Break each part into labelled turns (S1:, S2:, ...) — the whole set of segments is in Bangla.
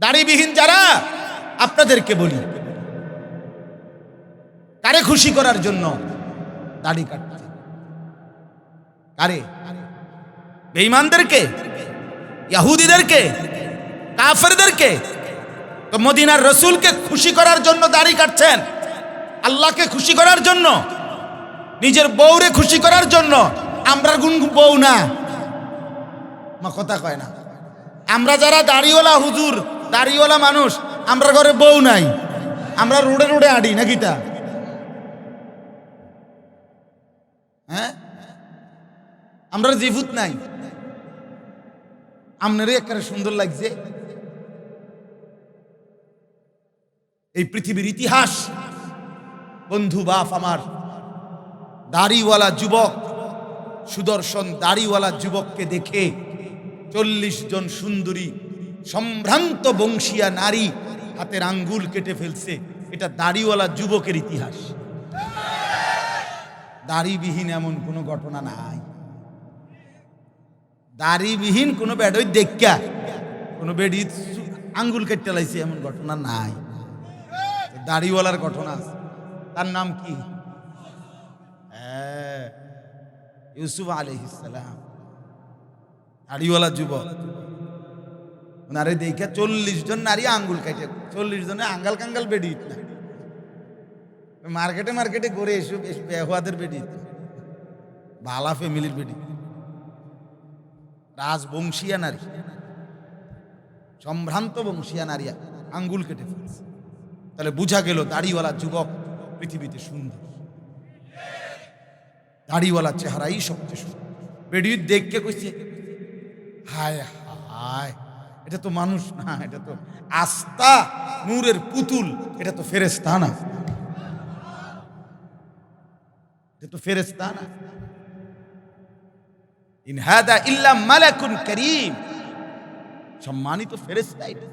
S1: দাড়িবিহীন যারা, আপনাদেরকে বলি, কারে খুশি করার জন্য দাড়ি কাটতে কারে? বেঈমানদেরকে? ইয়াহুদিদেরকে? কাফেরদেরকে? তো মদিনার রসুলকে খুশি করার জন্য দাড়ি কাটছেন। আল্লাহকে খুশি করার জন্য, নিজের বউরে খুশি করার জন্য, আমরা গুন বউ না। মা, কথা কয় না। আমরা যারা দাড়িওয়ালা হুজুর দাড়িওয়ালা মানুষ, আমরা ঘরে বউ নাই। আমরা রোডে রোডে আডি, নাকি তা? হ্যাঁ? আমরা জিভুত নাই। আপনারই একটা সুন্দর লাগছে। এই পৃথিবীর ইতিহাস, বন্ধু বাপ আমার, দাড়িওয়ালা যুবক, সুদর্শন দাড়িওয়ালা যুবককে দেখে চল্লিশ জন সুন্দরী সম্ভ্রান্ত বংশীয়া নারী হাতের আঙ্গুল কেটে ফেলছে। এটা দাড়িওয়ালা যুবকের ইতিহাস। দাড়িবিহীন এমন কোনো ঘটনা নাই। দাড়িবিহীন কোনো বেডই দেখা কোনো বেডি আঙ্গুল কেটে লাইছে এমন ঘটনা নাই। দাড়িওয়ালার ঘটনা তার নাম কি? হ্যাঁ, ইউসুফ আলহিসাম দাড়িওয়ালা যুবক। ওনারে দেখে চল্লিশ জন নারী আঙ্গুল কাটে, চল্লিশ জনে আঙ্গাল কাঙ্গাল বেডি না মার্কেটে মার্কেটে ঘুরে এসো, বেশ বেহুয়াদের বেডি ভালা ফ্যামিলির বেডি রাজবংশীয়া নারী, সম্ভ্রান্ত বংশীয়া নারী আঙ্গুল কেটে ফেলছে। তাহলে বুঝা গেল দাড়িওয়ালা যুবক পৃথিবীতে সুন্দর। দাড়িওয়ালা চেহারাই সবচেয়ে সুন্দর। বেডি দেখকে কইছে, হায় হায়। এটা তো মানুষ না, এটা তো আস্তা নূরের পুতুল, এটা তো ফেরেস্তা না। এটা তো ফেরেস্তা না। ইন হাদা ইল্লা মালাকুন করিম। সম্মানিত ফেরেস্তা এটা।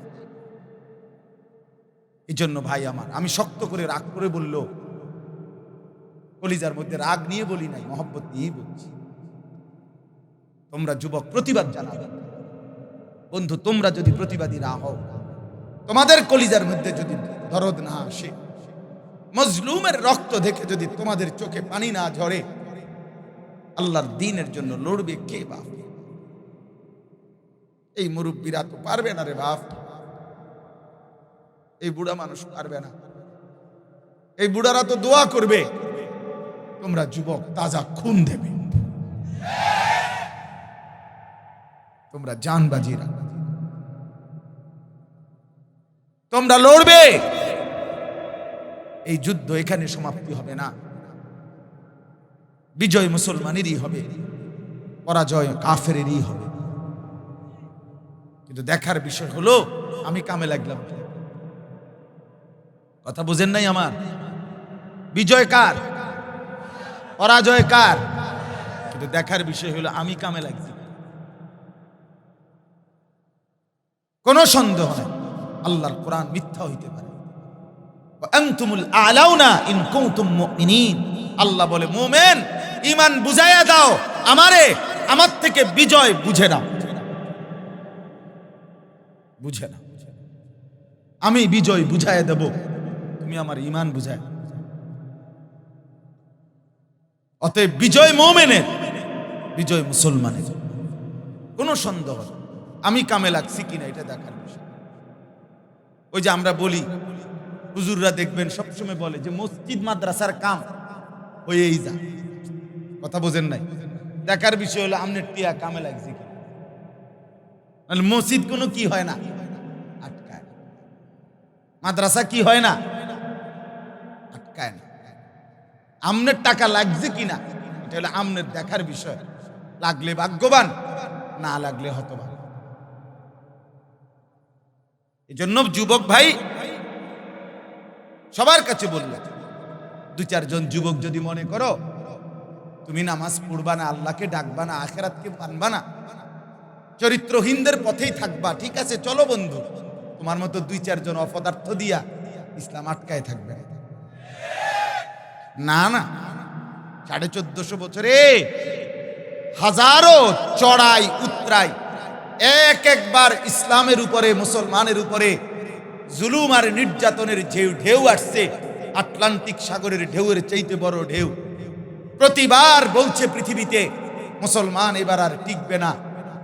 S1: এই জন্য ভাই আমার, আমি শক্ত করে রাগ করে বলল, কলিজার মধ্যে রাগ নিয়ে বলি নাই, মহব্বত নিয়েই বলছি। তোমরা যুবক প্রতিবাদ জানাবে। বন্ধু, তোমরা যদি প্রতিবাদী না হও, তোমাদের কলিজার মধ্যে যদি দরদ না আসে, মজলুমের রক্ত দেখে যদি তোমাদের চোখে পানি না ঝরে, আল্লাহর দিনের জন্য লড়বে কে বাপ? এই মুরব্বীরা তো পারবে না রে বাপ। এই বুড়া মানুষ পারবে না। এই বুড়ারা তো দোয়া করবে, তোমরা যুবক, তাজা খুন দেবে। তোমরা জান বাজিয়ে রাখবে তোমরা লড়বে। এই যুদ্ধ এখানে সমাপ্তি হবে না। বিজয় মুসলমানেরই হবে। পরাজয় কাফেরেরই হবে। কিন্তু দেখার বিষয় হলো, আমি কামে লাগলাম কথা বুঝেন নাই আমার? বিজয় কার? পরাজয় কার? কিন্তু দেখার বিষয় হলো, আমি কামে লাগছি কোনো সন্দেহ নেই। আল্লাহর কোরআন মিথ্যা হইতে পারে। আল্লাহ বলে, মুমিন ইমান বুঝাইয়া দাও। আমারে, আমার থেকে বিজয় বুঝে নাও। বুঝে নাও। আমি বিজয় বুঝাইয়া দেব। তুমি আমার ঈমান বুঝায় অতএব বিজয় মোমেনের, বিজয় মুসলমানের। কোনো সন্দেহ নেই। আমি কামে লাগছি কিনা, এটা দেখার বিষয়। ওই যে আমরা বলি, হুজুররা দেখবেন সবসময় বলে যে মসজিদ মাদ্রাসার কাম হয়েই যা কথা বোঝেন নাই? দেখার বিষয় হলো আমনের টিয়া কামে লাগছে কি নাহলে মসজিদ কোনো কি হয় না? আটকায় মাদ্রাসা কি হয় না? আটকায় না। আমনের টাকা লাগছে কিনা? এটা হলো আমনের দেখার বিষয়। লাগলে ভাগ্যবান, না লাগলে হতবান এই জন্য যুবক ভাই, সবার কাছে বললে দু চারজন যুবক যদি মনে করো, তুমি নামাজ পড়বা না, আল্লাহকে ডাকবা না, আখেরাতকে মানবা না, চরিত্রহীনদের পথেই থাকবা, ঠিক আছে, চলো বন্ধু, তোমার মতো দুই চারজন অপদার্থ দিয়া ইসলাম আটকায় থাকবে। না না, সাড়ে চোদ্দশো বছরে হাজারো চড়াই উত্তরাই এক একবার ইসলামের উপরে, মুসলমানের উপরে জুলুম আর নির্যাতনের ঢেউ ঢেউ আসছে। আটলান্টিক সাগরের ঢেউয়ের চাইতে বড় ঢেউ। প্রতিবার বলছে পৃথিবীতে, মুসলমান এবার আর টিকবে না।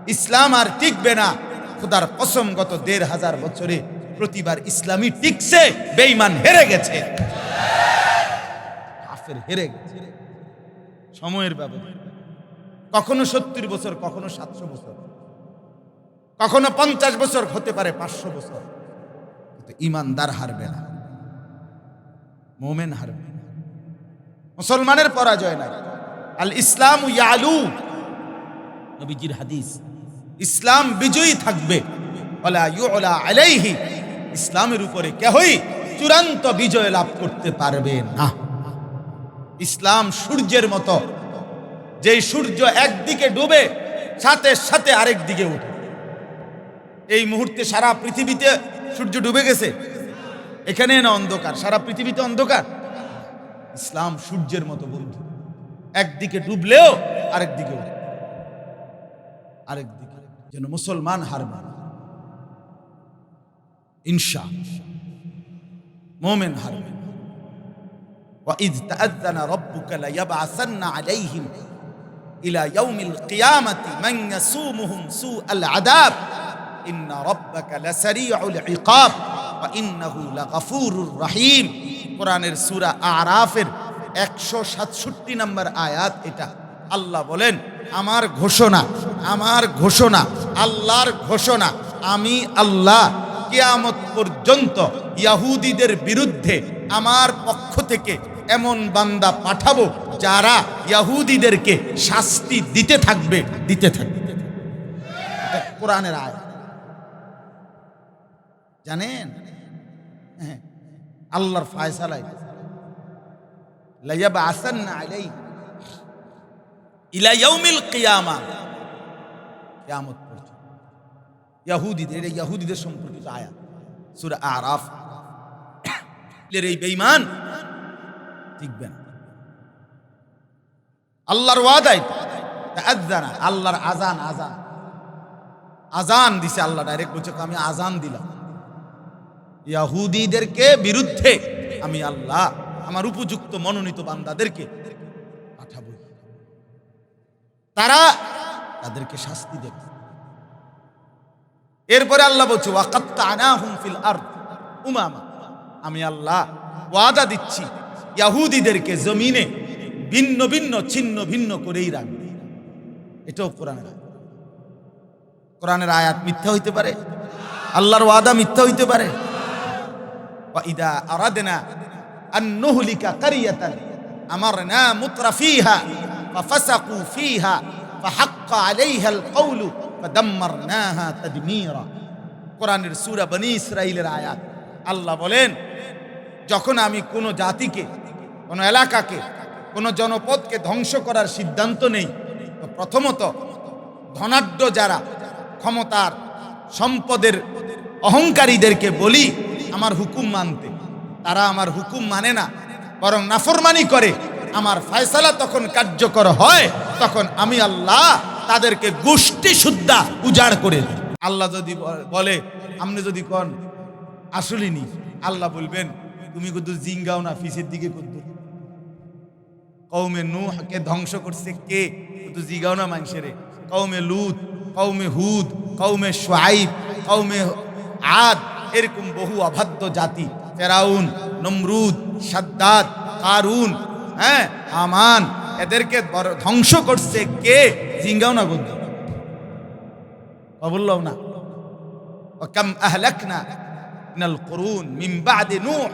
S1: ইসলাম আর টিকবে না। খোদার কসম, গত দেড় হাজার বছরে প্রতিবার ইসলামী টিকছে, বেঈমান হেরে গেছে। কাফের হেরে গেছে। সময়ের ব্যবধান। কখনো সত্তর বছর, কখনো সাতশো বছর। কখনো পঞ্চাশ বছর হতে পারে পাঁচশো বছর। কিন্তু ইমানদার হারবে না। মোমেন হারবে মুসলমানের পরাজয় নাই। আল ইসলাম ইয়ালু নবীজির হাদিস। ইসলাম বিজয়ী থাকবে। ওলা আলাইহি। ইসলামের উপরে কেহই চূড়ান্ত বিজয় লাভ করতে পারবে না। ইসলাম সূর্যের মতো। যেই সূর্য একদিকে ডুবে সাথে সাথে আরেক দিকে উঠে এই মুহূর্তে সারা পৃথিবীতে সূর্য ডুবে গেছে এখানে না অন্ধকার সারা পৃথিবীতে অন্ধকার ইসলাম সূর্যের মতো বন্ধু একদিকে ডুবলেও আরেক দিকে উঠে আরেক দিকে যেন মুসলমান হারবে না ইনশা মোমেন হারবে না وإذ تأذن ربك ليبعثن عليهم إلى يوم القيامة من يسومهم سوء العذاب ইন্না রব্বাকা লাসারিউল ইকাব ওয়া ইন্নাহু লাগাফুরুর রহিম কোরআনের সূরা আরাফের 167 নম্বর আয়াত এটা। আল্লাহ বলেন, আমার ঘোষণা আমার ঘোষণা, আল্লাহর ঘোষণা, আমি আল্লাহ কিয়ামত পর্যন্ত ইয়াহুদিদের বিরুদ্ধে আমার পক্ষ থেকে এমন বান্দা পাঠাবো যারা ইয়াহুদিদেরকে শাস্তি দিতে থাকবে। দিতে থাকবে। কোরআনের আয়াত। জানেন? হ্যাঁ, আল্লাহর ফায়সালাই লাইয়াবা আসান্না আলাই ইলা ইয়াউমিল কিয়ামা। কিয়ামত পর্যন্ত। ইয়াহুদিদের এটা ইয়াহুদিদের সম্পর্কিত আয়াত। সূরা আরাফ। এর এই বেঈমান টিকবে না। আল্লাহর ওয়াদাই তাআযানা আল্লাহর আজান আজান আজান দিছে আল্লাহ ডাইরেক্ট বলছে আমি আজান দিলাম। ইয়াহুদীদেরকে বিরুদ্ধে আমি আল্লাহ আমার উপযুক্ত মনোনীত বান্দাদেরকে পাঠাবো তারা তাদেরকে শাস্তি দেবে। এরপরে আল্লাহ বলছে ওয়াকাত্তা ফিল আরদ উমামা। আমি আল্লাহ ওয়াদা দিচ্ছি, ইয়াহুদীদেরকে জমিনে ভিন্ন ভিন্ন, ছিন্ন ভিন্ন করেই রাখবে। এটাও কোরআনের। কোরআনের আয়াত মিথ্যা হইতে পারে? আল্লাহর ওয়াদা মিথ্যা হইতে পারে? ইদা আরাদনা আন নুহলিকা কারিয়াতান আমারনা মুতরাফিহা ফাফাসাকু ফিহা ফাহাক্কা আলাইহাল কওলু ফাদাম্মারনাহা তাদমীরা। কোরআনের সূরা বনি ইসরাঈলের আয়াত। আল্লাহ বলেন, যখন আমি কোনো জাতিকে, কোনো এলাকাকে, কোনো জনপদকে ধ্বংস করার সিদ্ধান্ত নেই, তো প্রথমত ধনাঢ্য যারা ক্ষমতার সম্পদের অহংকারীদেরকে বলি আমার হুকুম মানতে। তারা আমার হুকুম মানে না, বরং নাফরমানি করে। আমার ফয়সালা তখন কার্যকর হয়, তখন আমি আল্লাহ তাদেরকে গোষ্ঠী শুদ্ধা উজাড় করে আল্লাহ যদি বলে, আপনি যদি কন আসলিনি আল্লাহ বলবেন, তুমি কদ্দুর জিঙ্গাও না ফিসের দিকে কদ্দুর কৌমে নুহকে ধ্বংস করছে কে? তো জিগাও না মানুষের কৌমে লুত কৌমে হুদ কৌমে সোয়াইব কৌমে আদ এরকম বহু অবাধ্য জাতি ফেরাউন নমরুদ সাদ্দাত কারুন হ্যাঁ আমান এদেরকে বড়- ধ্বংস করছে কে জিঙ্গাও না বন্ধু বললাম না وكم أهلكنا من القرون من بعد نوح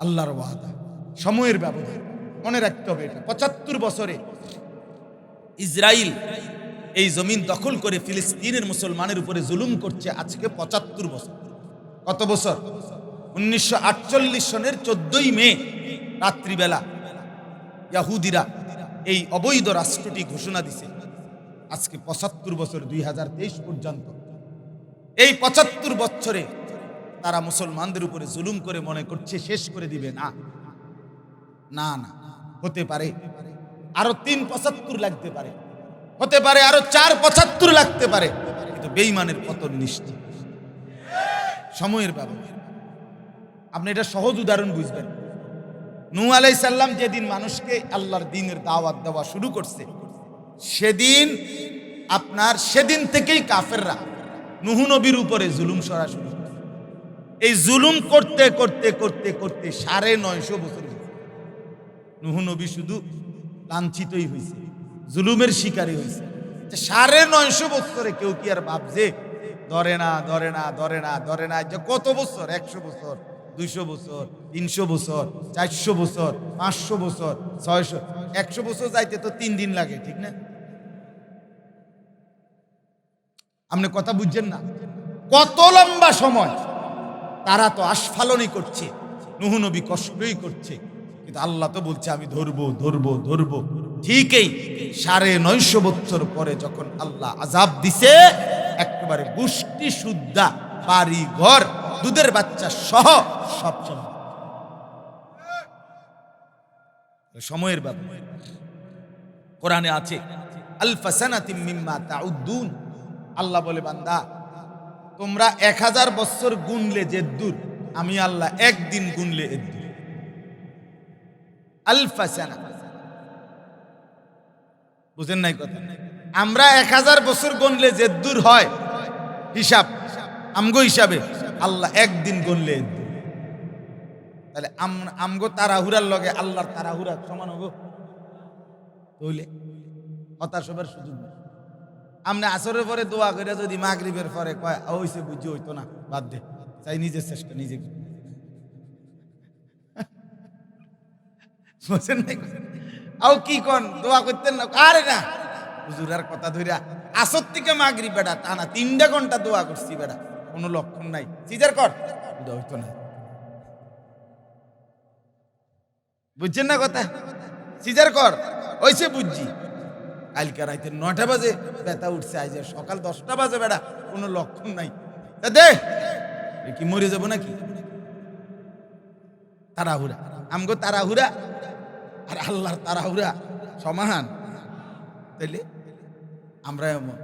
S1: আল্লাহর ওয়াদা সময়ের ব্যবধান মনে রাখতে হবে এটা পঁচাত্তর বছরে ইসরায়েল এই জমিন দখল করে ফিলিস্তিনের মুসলমানের উপরে জুলুম করছে আজকে পঁচাত্তর বছর। কত বছর? উনিশশো আটচল্লিশ সনের চোদ্দই মে, রাত্রিবেলা ইয়াহুদিরা এই অবৈধ রাষ্ট্রটি ঘোষণা দিছে। আজকে পঁচাত্তর বছর দুই হাজার তেইশ পর্যন্ত। এই পঁচাত্তর বছরে তারা মুসলমানদের উপরে জুলুম করে মনে করছে শেষ করে দিবে না। না না, হতে পারে। আরও তিন পঁচাত্তর লাগতে পারে। হতে পারে আরও চার পঁচাত্তর লাগতে পারে। কিন্তু বেইমানের পতন নিশ্চিত। সময়ের ব্যবহার আপনি এটা সহজ উদাহরণ বুঝবেন। নূ আলাই সাল্লাম যেদিন মানুষকে আল্লাহর দিনের দাওয়াত দেওয়া শুরু করছে, সেদিন আপনার, সেদিন থেকেই কাফেররা নুহু নবীর উপরে জুলুম সরা সরাসরি এই জুলুম করতে করতে করতে করতে সাড়ে নয়শো বছর। নুহু নবী শুধু লাঞ্ছিতই হয়েছে। জুলুমের শিকারী হয়েছে। সাড়ে নয়শো বছরে কেউ কি আর ভাবছে, ধরে না ধরে না ধরে না ধরে না, যে কত বছর? একশো বছর, দুইশো বছর, তিনশো বছর, চারশো বছর, পাঁচশো বছর, ছয়শো, একশো বছর যাইতে তো তিন দিন লাগে, ঠিক না? আপনি কথা বুঝছেন না? কত লম্বা সময় তারা তো আস্ফালনই করছে, নুহু নবী কষ্টই করছে, কিন্তু আল্লাহ তো বলছে, আমি ধরবো ধরবো ধরবো। ঠিকই সাড়ে নয়শো বছর পরে যখন আল্লাহ আজাব দিছে, একেবারে গোষ্ঠী শুদ্ধা বাড়ি ঘর দুধের বাচ্চা সহ সব সময়ের ব্যাপার। কোরআনে আছে আল্লাহ বলে, বান্দা, তোমরা এক হাজার বছর গুনলে যে দূর, আমি আল্লাহ একদিন গুনলে এর দূর। আলফাসানা বুঝেন নাই কথা? আমরা এক হাজার বছর গণলে যে দূর হয় হিসাব আমগো হিসাবে আল্লাহ একদিন গণলে তাহলে আম- আমগো তারাহুরার লগে আল্লাহর তারাহুরা সমান হব? তাহলে হতাশ হবার সুযোগ নেই। আপনি আসরের পরে দোয়া করে যদি মাগরিবের পরে কয় "আ, হইছে বুঝি হইতো না বাদ দে চাই নিজের চেষ্টা নিজে কর। বুঝছেন নাই আও কি কন? দোয়া করতেন না। আরে না। হুজুরার কথা ধইরা। আসর থেকে মাগরিব বেটা তা না, তিনটা ঘণ্টা দোয়া করছি বেটা কোনো লক্ষণ নাই। সিজার কর। দোয়া হইতো না। বুঝছেন না কথা? সিজার কর। ওইসে বুঝছি। কালকে রাইতে নটা বাজে, ব্যথা উঠছে, আজ সকাল দশটা বাজে বেড়া। কোনো লক্ষণ নাই। দে। কি মরে যাব নাকি? তারা তাড়াহুড়া। আমগো তাড়াহুড়া। আর আল্লাহর তারাহুরা সমান। তাইলে আমরা এমন,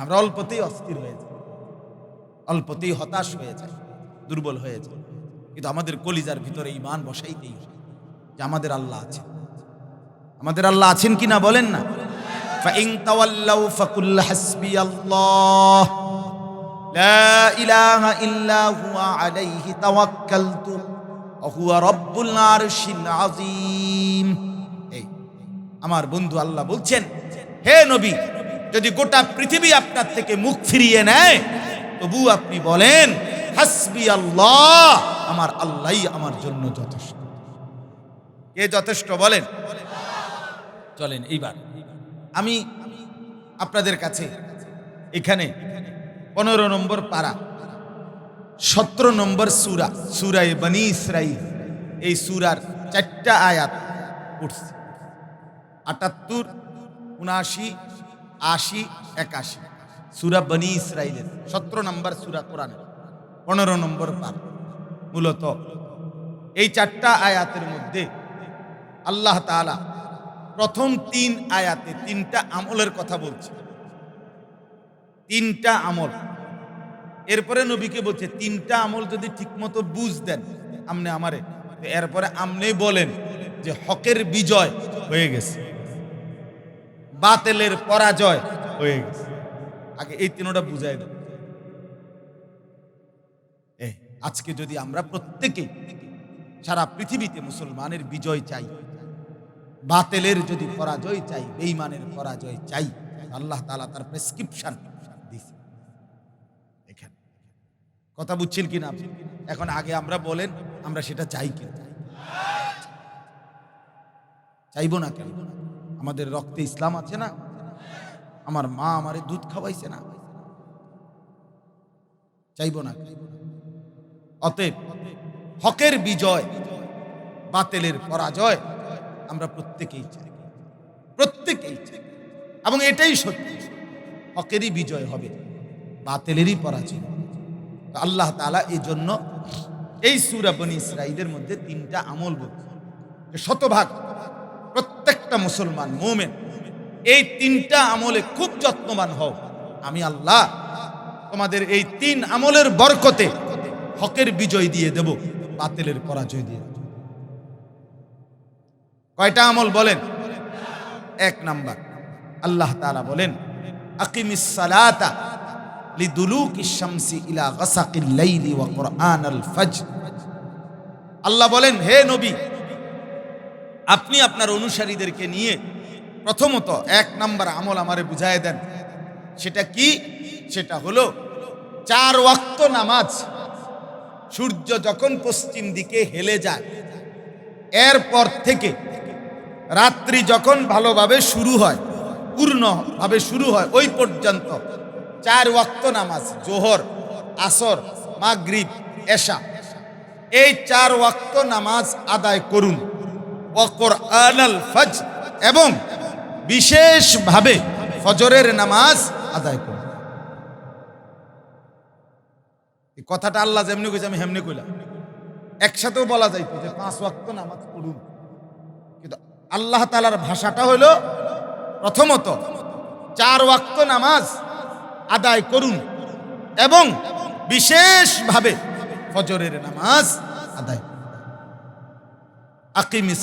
S1: আমরা অল্পতেই অস্থির হয়ে যাই, অল্পতেই হতাশ হয়ে যায় দুর্বল হয়ে যায় কিন্তু আমাদের কলিজার ভিতরে ইমান বসাইতেই যে আমাদের আল্লাহ আছেন। আমাদের আল্লাহ আছেন কি না বলেন না? লা ইলাহা ইল্লা হুয়া আলাইহি আমার বন্ধু আল্লাহ বলছেন, হে নবী, যদি গোটা পৃথিবী আপনার থেকে মুখ ফিরিয়ে নেয়, তবু আপনি বলেন, হাসবি আল্লাহ, আমার আল্লাহ আমার জন্য যথেষ্ট। কে যথেষ্ট বলেন? চলেন এইবার। আমি আপনাদের কাছে এখানে পনেরো নম্বর পাড়া সতেরো নম্বর সুরা, সুরায় বনি ইসরাইল এই সুরার চারটা আয়াত পড়ছি। আটাত্তর উনআশি আশি, একাশি। সুরা বনি ইসরাইলের সতেরো নম্বর সুরা কোরআন পনেরো নম্বর পার মূলত এই চারটা আয়াতের মধ্যে আল্লাহ তাআলা প্রথম তিন আয়াতে তিনটা আমলের কথা বলছে তিনটা আমল এরপরে নবীকে বলছে, তিনটা আমল যদি ঠিকমতো বুঝ দেন আমনে আমারে। এরপরে আমনে বলেন যে, হকের বিজয় হয়ে গেছে। বাতেলের পরাজয় হয়ে গেছে। আগে এই তিনটা বুঝাই দেন আজকে যদি আমরা প্রত্যেকেই সারা পৃথিবীতে মুসলমানের বিজয় চাই, বাতেলের যদি পরাজয় চাই বেইমানের পরাজয় চাই, আল্লাহ তাআলা তার প্রেসক্রিপশন দিছে এখানে কথা বুঝছেন কিনা? এখন আগে আমরা বলেন, আমরা সেটা চাই কিনা চাইব না কেন? আমাদের রক্তে ইসলাম আছে না? আমার মা আমারে দুধ খাওয়াইছে না? চাইব না অতএব হকের বিজয়, বাতেলের পরাজয় আমরা প্রত্যেকেই চাই। প্রত্যেকেই চাই। এবং এটাই সত্যি। হকেরই বিজয় হবে, বাতেলেরই পরাজয়। আল্লাহ তাআলা এই জন্য এই সুরা বনি ইসরাইলের মধ্যে তিনটা আমল বলছে শতভাগ প্রত্যেকটা মুসলমান মোমেন, এই তিনটা আমলে খুব যত্নবান হও। আমি আল্লাহ তোমাদের এই তিন আমলের বরকতে হকের বিজয় দিয়ে দেব, বাতিলের পরাজয় দিয়ে কয়টা আমল বলেন? এক নাম্বার। আল্লাহ তালা বলেন, আকিমিস সালাতা আল্লাহ বলেন, হে নবী, আপনি আপনার অনুসারীদেরকে নিয়ে প্রথমত এক নাম্বার আমল আমারে বুঝায় দেন। সেটা কি? সেটা হলো চার ওয়াক্ত নামাজ। সূর্য যখন পশ্চিম দিকে হেলে যায়, এরপর থেকে রাত্রি যখন ভালোভাবে শুরু হয়, পূর্ণভাবে শুরু হয়, ওই পর্যন্ত চার ওয়াক্ত নামাজ, জোহর, আসর, মাগরিব, এশা। এই চার ওয়াক্ত নামাজ আদায় করুন। ওকর আনাল ফজ এবং বিশেষভাবে ফজরের নামাজ আদায় করুন। এই কথাটা আল্লাহ যেমনি কইছে, আমি হেমনি কইলাম। একসাথেও বলা যাইতো যে পাঁচ ওয়াক্ত নামাজ পড়ুন। কিন্তু আল্লাহ তালার ভাষাটা হইল প্রথমত, চার ওয়াক্ত নামাজ আদায় করুন এবং বিশেষভাবে ফজরের নামাজ আদায় করুন। আকিমিস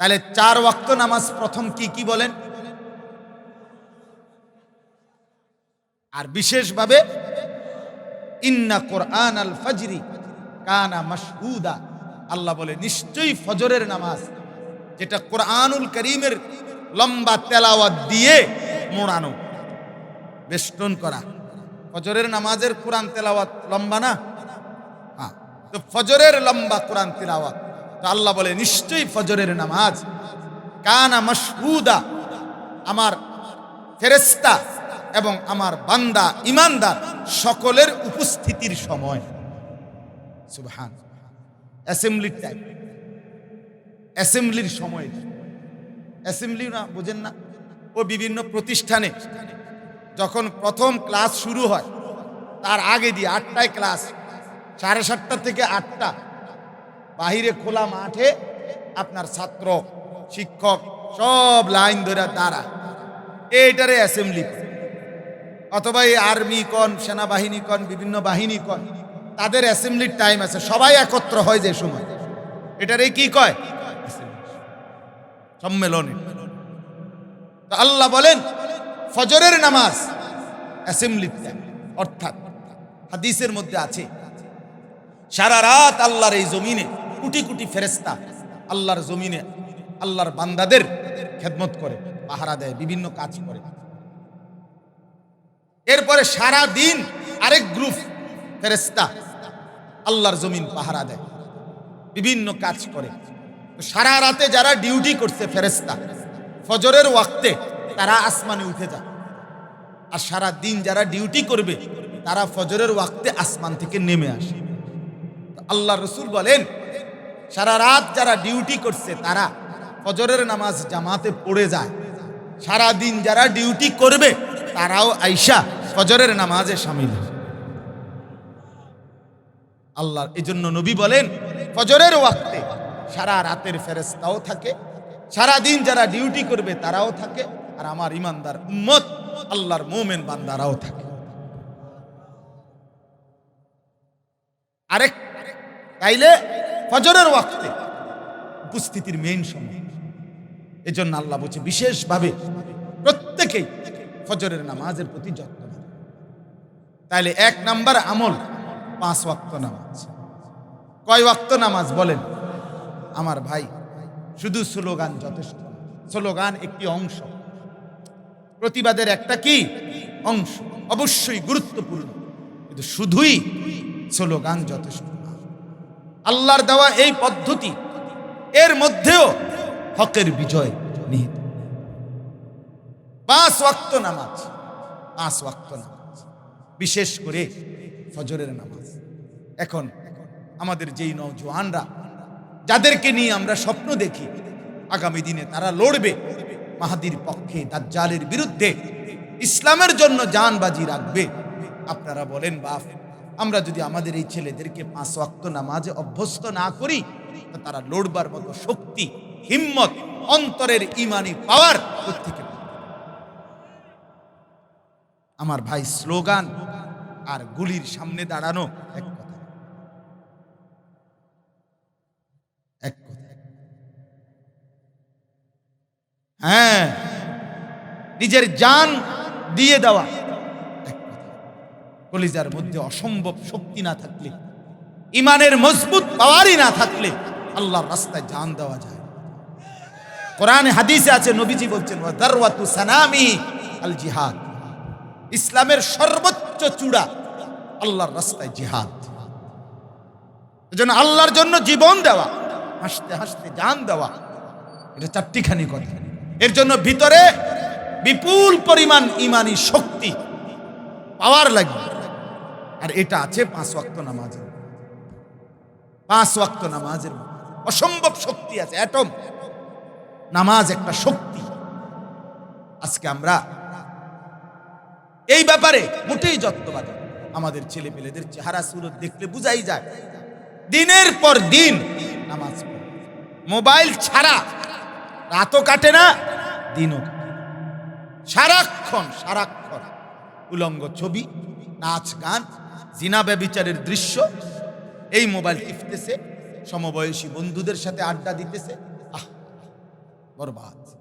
S1: তাহলে চার ওয়াক্ত নামাজ প্রথম কি কি বলেন? আর বিশেষভাবে, ইন্না কোরআন আল ফজরি কানা মাসহুদা আল্লাহ বলে, নিশ্চয়ই ফজরের নামাজ, যেটা কোরআনুল করিমের লম্বা তেলাওয়াত দিয়ে মোড়ানো। বেষ্টন করা। ফজরের নামাজের কোরআন তেলাওয়াত লম্বা না? হ্যাঁ তো ফজরের লম্বা কোরআন তেলাওয়াত। তো আল্লাহ বলে, নিশ্চয়ই ফজরের নামাজ। কানা মাসহুদা আমার ফেরেস্তা এবং আমার বান্দা, ইমানদার সকলের উপস্থিতির সময়। সুবহান। অ্যাসেম্বলির টাইম অ্যাসেম্বলির সময়। অ্যাসেম্বলি না, বোঝেন না। ও বিভিন্ন প্রতিষ্ঠানে। যখন প্রথম ক্লাস শুরু হয়, তার আগে দিয়ে আটটায় ক্লাস, সাড়ে সাতটা থেকে আটটা। বাহিরে খোলা মাঠে আপনার ছাত্র, শিক্ষক, সব লাইন ধরে দাঁড়া এইটারে অ্যাসেম্বলি। অথবা এই আর্মি কন, সেনাবাহিনী কন, বিভিন্ন বাহিনী কন, তাদের অ্যাসেম্বলির টাইম আছে, সবাই একত্র হয় যে সময়। এটারে কি কয়? সম্মেলন আল্লাহ বলেন, ফজরের নামাজ অ্যাসেম্বলির টাইম অর্থাৎ হাদিসের মধ্যে আছে, সারা রাত আল্লাহর এই জমিনে কোটি কোটি ফেরেস্তা আল্লাহর জমিনে আল্লাহর বান্দাদের খেদমত করে, পাহারা দেয়, বিভিন্ন কাজ করে। এরপরে সারা দিন আরেক গ্রুপ ফেরেস্তা আল্লাহর জমিন পাহারা দেয়, বিভিন্ন কাজ করে। সারা রাতে যারা ডিউটি করছে ফেরেস্তা ফজরের ওয়াক্তে তারা আসমানে উঠে যায়। আর সারা দিন যারা ডিউটি করবে, তারা ফজরের ওয়াক্তে আসমান থেকে নেমে আসে। আল্লাহ রসুল বলেন, সারা রাত যারা ডিউটি করছে, তারা ফজরের নামাজ জামাতে পড়ে যায়। সারা দিন যারা ডিউটি করবে, তারাও আইসা ফজরের নামাজে সামিল আল্লাহ এই জন্য নবী বলেন, ফজরের ওয়াক্তে সারা রাতের ফেরেস্তাও থাকে সারা দিন যারা ডিউটি করবে তারাও থাকে, আর আমার ইমানদার উম্মত, আল্লাহর মোমেন বান্দারাও থাকে। আরেক, তাইলে ফজরের ওয়াক্তে উপস্থিতির মেইন সময়। এই জন্য আল্লাহ বলছে, বিশেষভাবে প্রত্যেকেই ফজরের নামাজের প্রতি যত্ন নেবে। তাইলে এক নাম্বার আমল, পাঁচ ওয়াক্ত নামাজ। কয় ওয়াক্ত নামাজ বলেন? আমার ভাই শুধু স্লোগান যথেষ্ট। স্লোগান একটি অংশ। প্রতিবাদের একটা কি? অংশ। অবশ্যই গুরুত্বপূর্ণ। কিন্তু শুধুই স্লোগান যথেষ্ট আল্লাহর দেওয়া এই পদ্ধতি, এর মধ্যেও হকের বিজয় নিহিত। পাঁচ ওয়াক্ত নামাজ। পাঁচ ওয়াক্ত নামাজ। বিশেষ করে ফজরের নামাজ। এখন আমাদের যেই নৌজওয়ানরা যাদেরকে নিয়ে আমরা স্বপ্ন দেখি, আগামী দিনে তারা লড়বে। মাহাদির পক্ষে দাজ্জালের বিরুদ্ধে ইসলামের জন্য জানবাজি রাখবে। আপনারা বলেন, বাপ, আমরা যদি আমাদের এই ছেলেদেরকে পাঁচ ওয়াক্ত নামাজে অভ্যস্ত না করি তারা লড়বার মতো শক্তি, হিম্মত, অন্তরের ইমানি পাওয়ার থেকে আমার ভাই স্লোগান, আর গুলির সামনে দাঁড়ানো এক হ্যাঁ। নিজের জান দিয়ে দেওয়া। কলিজার মধ্যে অসম্ভব শক্তি না থাকলে, ইমানের মজবুত পাওয়ারই না থাকলে আল্লাহর রাস্তায় জান দেওয়া যায়। কোরআনে, হাদিসে আছে, নবীজি বলছেন, ওয়া দারওয়াতু সানামি আল জিহাদ। ইসলামের সর্বোচ্চ চূড়া আল্লাহর রাস্তায় জিহাদ। এজন্য আল্লাহর জন্য জীবন দেওয়া, হাসতে হাসতে জান দেওয়া, এটা চারটিখানি কথা। এর জন্য ভিতরে বিপুল পরিমাণ ইমানি শক্তি পাওয়ার লাগবে। আর এটা আছে পাঁচ ওয়াক্ত নামাজের পাঁচ ওয়াক্ত নামাজের। অসম্ভব শক্তি আছে অ্যাটম নামাজ একটা শক্তি। আজকে আমরা এই ব্যাপারে মোটেই যত্নবাদ। আমাদের ছেলে পেলেদের চেহারা সুরত দেখলে বুঝাই যায়। দিনের পর দিন নামাজ মোবাইল ছাড়া রাতও কাটে না, দিনও সারাক্ষণ সারাক্ষণ উলঙ্গ ছবি, নাচ গান, জিনা ব্যবিচারের দৃশ্য, এই মোবাইল টিপতেছে, সমবয়সী বন্ধুদের সাথে আড্ডা দিতেছে। আহ, বরবাদ।